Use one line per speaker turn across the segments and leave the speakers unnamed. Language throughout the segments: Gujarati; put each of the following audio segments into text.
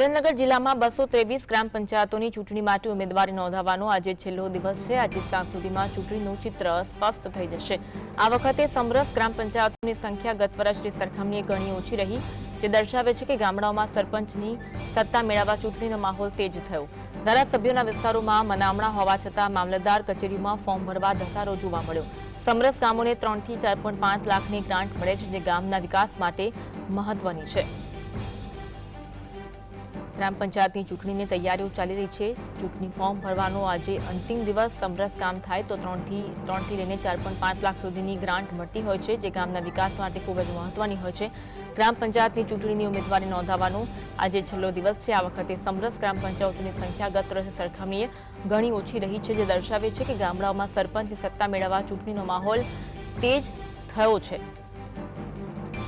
સુરેન્દ્રનગર જિલ્લામાં બસો ત્રેવીસ ગ્રામ પંચાયતોની ચૂંટણી માટે ઉમેદવારી નોંધાવવાનો આજે છેલ્લો દિવસ છે. આજે સાંજ સુધીમાં ચૂંટણીનું ચિત્ર સ્પષ્ટ થઈ જશે. આ વખતે સમરસ ગ્રામ પંચાયતોની સંખ્યા ગત વર્ષની સરખામણીએ ઘણી ઓછી રહી, જે દર્શાવે છે કે ગામડાઓમાં સરપંચની સત્તા મેળવવા ચૂંટણીનો માહોલ તેજ થયો. ધારાસભ્યોના વિસ્તારોમાં મનામણા હોવા છતાં મામલતદાર કચેરીમાં ફોર્મ ભરવા ધસારો જોવા મળ્યો. સમરસ ગામોને ત્રણથી ચાર પોઈન્ટ પાંચ લાખની ગ્રાન્ટ મળે છે, જે ગામના વિકાસ માટે મહત્વની છે. ગ્રામ પંચાયતની ચૂંટણીની તૈયારીઓ ચાલી રહી છે. ચૂંટણી ફોર્મ ભરવાનો આજે અંતિમ દિવસ. સમરસ કામ થાય તો ત્રણથી ત્રણથી લઈને ચાર પોઈન્ટ પાંચ લાખ સુધીની ગ્રાન્ટ મળતી હોય છે, જે ગામના વિકાસ માટે ખૂબ જ મહત્વની હોય છે. ગ્રામ પંચાયતની ચૂંટણીની ઉમેદવારી નોંધાવવાનો આજે છેલ્લો દિવસ છે. આ વખતે સમરસ ગ્રામ પંચાયતોની સંખ્યા ગત વર્ષે સરખામણીએ ઘણી ઓછી રહી છે, જે દર્શાવે છે કે ગામડાઓમાં સરપંચની સત્તા મેળવવા ચૂંટણીનો માહોલ તેજ થયો છે.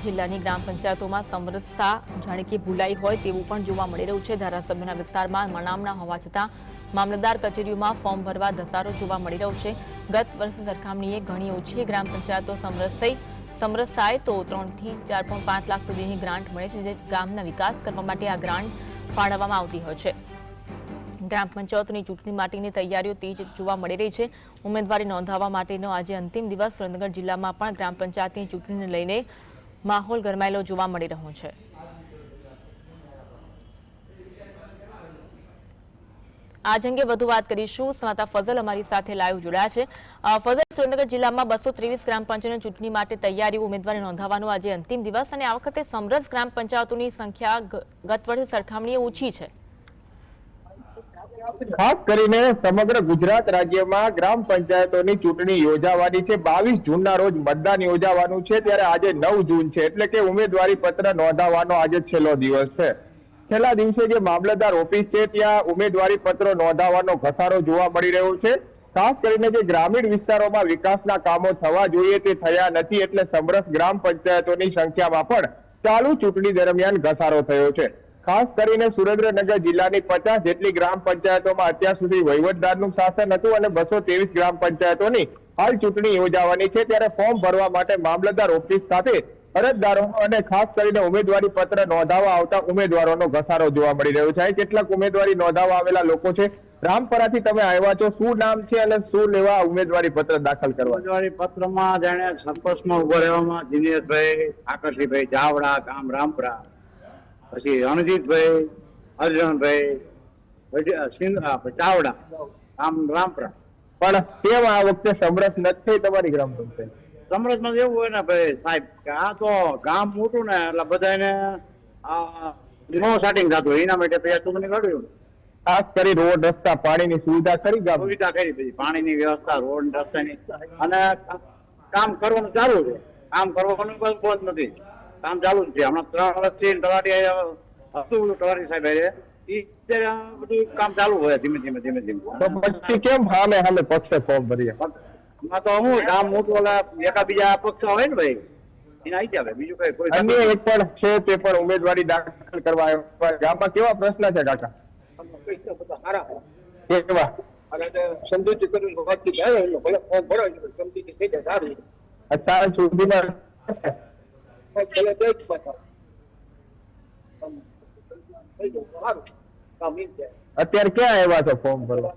જિલ્લાની ગ્રામ પંચાયતોમાં સમરસતા જાણે કે ભૂલાઈ હોય તેવું પણ જોવા મળી રહ્યું છે. ધારાસભ્યના વિસ્તારમાં મનામના હોવા છતાં મામલતદાર કચેરીઓમાં ફોર્મ ભરવા ધસારો જોવા મળી રહ્યો છે. ગત વર્ષે સરખામણીએ ઘણી ઓછી ગ્રામ પંચાયતો સમરસ થઈ સમરસ તો ત્રણથી ચાર પોઈન્ટ પાંચ લાખ સુધીની ગ્રાન્ટ મળે છે જે ગામના વિકાસ કરવા માટે આ ગ્રાન્ટ ફાળવવામાં આવતી હોય છે. ગ્રામ પંચાયતની ચૂંટણી માટેની તૈયારીઓ તેજ જોવા મળી રહી છે. ઉમેદવારી નોંધાવવા માટેનો આજે અંતિમ દિવસ. સુરેન્દ્રનગર જિલ્લામાં પણ ગ્રામ પંચાયતની ચૂંટણીને લઈને માહોલ ગરમાયેલો જોવા મળી રહ્યો છે. આજ અંગે વધુ વાત કરીશું. સ્વાતા ફઝલ અમારી સાથે લાઈવ જોડાયા છે. ફઝલ, સુરેન્દ્રનગર જિલ્લામાં બસો ત્રેવીસ ગ્રામ પંચાયતની ચૂંટણી માટે તૈયારીઓ ઉમેદવારી નોંધાવવાનો આજે અંતિમ દિવસ અને આ વખતે સમરસ ગ્રામ પંચાયતોની સંખ્યા ગત વર્ષે સરખામણીએ ઓછી છે.
ખાસ કરીને સમગ્ર ગુજરાત રાજ્યમાં ગ્રામ પંચાયતોની ચૂંટણી યોજાવાની છે. બાવીસ જૂનના રોજ મતદાન યોજાવાનું છે. ત્યારે આજે નવ જૂન છે. એટલે કે ઉમેદવારી પત્ર નોંધાવવાનો આજે છેલ્લો દિવસ છે. છેલ્લા દિવસે જે મામલતદાર ઓફિસ છે, ત્યાં ઉમેદવારી પત્રો નોંધાવવાનો ઘસારો જોવા મળી રહ્યો છે. ખાસ કરીને જે ગ્રામીણ વિસ્તારોમાં વિકાસના કામો થવા જોઈએ તે થયા નથી. એટલે સમરસ ગ્રામ પંચાયતોની સંખ્યામાં પણ ચાલુ ચૂંટણી દરમિયાન ઘસારો થયો છે. ખાસ કરીને સુરેન્દ્રનગર જિલ્લાની પચાસ જેટલી ગ્રામ પંચાયતોમાં અત્યાર સુધી વહીવટદારનું શાસન હતું અને બસો ત્રેવીસ ગ્રામ પંચાયતોની હાલ ચૂંટણી યોજાવાની છે. ત્યારે ફોર્મ ભરવા માટે મામલતદાર ઓફિસ ખાતે અરજદારો અને ખાસ કરીને ઉમેદવારી પત્ર નોંધાવા આવતા ઉમેદવારોનો ઘસારો જોવા મળી રહ્યો છે. કેટલાક ઉમેદવારી નોંધાવા આવેલા લોકો છે. રામપરાથી તમે આવ્યા છો. શું નામ છે અને શું લેવા ઉમેદવારી પત્ર દાખલ કરવા?
ઉમેદવારી પત્રમાં જેને સરપંચમાં ઊભો રહેવામાં દિનેશભાઈ, આકર્ષિભાઈ જાવડા ગામ રામપરા. પછી રણજીતભાઈ અર્જુનભાઈ વડી- ચાવડા આમ રામપરા
પણ કેમ આ વખતે સમરસ નથી તમારી ગ્રામ પંચાયત
સમરસમાં એવું હોય ને ભાઈ સાહેબ કે આ તો ગામ મોટું ને એટલે બધાને આ નો સેટિંગ થતું એના માટે પછી તું મને કાઢ્યું.
ખાસ કરી રોડ રસ્તા પાણીની સુવિધા કરી ગામ?
સુવિધા કરી પછી પાણીની વ્યવસ્થા રોડ રસ્તાની. અને કામ કરવાનું ચાલુ છે. કામ કરવાનું કોઈ બંધ નથી. કામ ચાલુ જ છે હમણાં ત્રણ વર્ષથી તલાટી આયા હતું તલાટી સાહેબ આયા. ઈ અત્યારે બધું કામ ચાલુ હોય ધીમે ધીમે ધીમે ધીમે
તો પછી કેમ સામે સામે પક્ષે ફોર્મ ભર્યા
એમાં તો હું ગામ મોટું ઓલા એકા બીજા પક્ષ હોય ને ભાઈ એને આવી જાય બીજું કઈ કોઈ
અન્ય એક પણ છે તે પણ ઉમેદવારી દાખલ કરવા આવ્યા ગામમાં કેવા પ્રશ્ન છે કાકા કેવા
સમજૂતી કરીને વાતચીત આવે એટલે ભલે ફોર્મ ભરાય છે સમજૂતી થઈ જાય સારું
અત્યાર સુધીમાં
ભલે બે જ જાય
અત્યારે ક્યાં આવ્યા છો ફોર્મ ભરવા?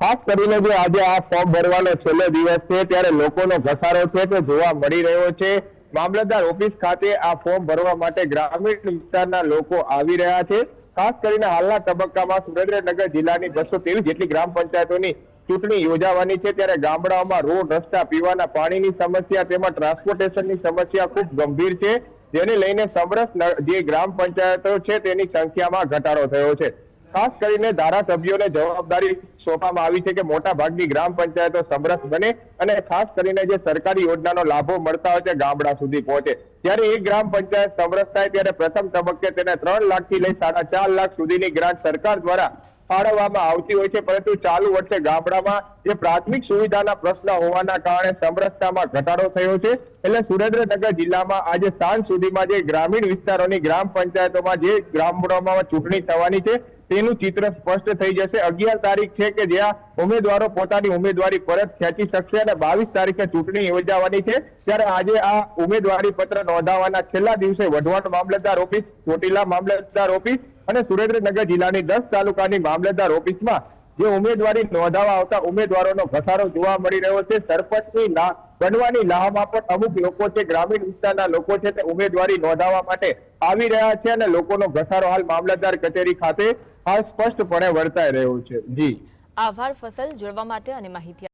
ખાસ કરીને જે આજે આ ફોર્મ ભરવાનો છેલ્લો દિવસ છે, ત્યારે લોકોનો ઘસારો છે તે જોવા મળી રહ્યો છે. મામલતદાર ઓફિસ ખાતે આ ફોર્મ ભરવા માટે ગ્રામીણ વિસ્તારના લોકો આવી રહ્યા છે. ખાસ કરીને હાલના તબક્કામાં સુરેન્દ્રનગર જિલ્લાની બસો તેવીસ જેટલી ગ્રામ પંચાયતોની ચૂંટણી યોજાવાની છે ત્યારે ગામડાઓમાં રોડ, રસ્તા, પીવાના પાણીની સમસ્યા તેમજ ટ્રાન્સપોર્ટેશનની સમસ્યા ખૂબ ગંભીર છે. જેને લઈને સમરસ જે ગ્રામ પંચાયતો છે તેની સંખ્યામાં ઘટાડો થયો છે. ખાસ કરીને ધારાસભ્યોને જવાબદારી સોંપવામાં આવી છે કે મોટા ભાગની ગ્રામ પંચાયતો સમરસ બને અને ખાસ કરીને જે સરકારી યોજનાનો લાભો મળતા હોય છે ગામડા સુધી પહોંચે. જ્યારે એક ગ્રામ પંચાયત સમરસ થાય ત્યારે પ્રથમ તબક્કે તેને ત્રણ લાખથી લઈ સાડા ચાર લાખ સુધીની ગ્રાન્ટ સરકાર દ્વારા ફાળવવામાં આવતી હોય છે, પરંતુ ચાલુ વર્ષે ગામડામાં જે પ્રાથમિક સુવિધાના પ્રશ્ન હોવાના કારણે સમરસતામાં ઘટાડો થયો છે. એટલે સુરેન્દ્રનગર જિલ્લામાં આજે સાંજ સુધીમાં જે ગ્રામીણ વિસ્તારોની ગ્રામ પંચાયતોમાં જે ગામડાઓમાં ચૂંટણી થવાની છે, તેનું ચિત્ર સ્પષ્ટ થઈ જશે. અગિયાર તારીખ છે કે જ્યાં ઉમેદવારો પોતાની ઉમેદવારી પરત ખેંચી શકશે અને બાવીસ તારીખે ચૂંટણી યોજાવાની છે, ત્યારે આજે આ ઉમેદવારી પત્ર નોંધાવવાના છેલ્લા દિવસે વઢવાણ મામલતદાર ઓફિસ, ચોટીલા મામલતદાર ઓફિસ અને સુરેન્દ્રનગર જિલ્લાની દસ તાલુકાની મામલતદાર ઓફિસમાં જે ઉમેદવારી નોંધાવા આવતા ઉમેદવારોનો ઘસારો જોવા મળી રહ્યો છે. સરપંચની બનવાની લાહમાં પણ અમુક લોકો છે, ગ્રામીણ વિસ્તારના લોકો છે, તે ઉમેદવારી નોંધાવા માટે આવી રહ્યા છે અને લોકોનો ઘસારો હાલ મામલતદાર કચેરી ખાતે હાલ સ્પષ્ટપણે વર્તાઈ રહ્યો છે. જી.
આભાર ફસલ જોડવા માટે અને માહિતી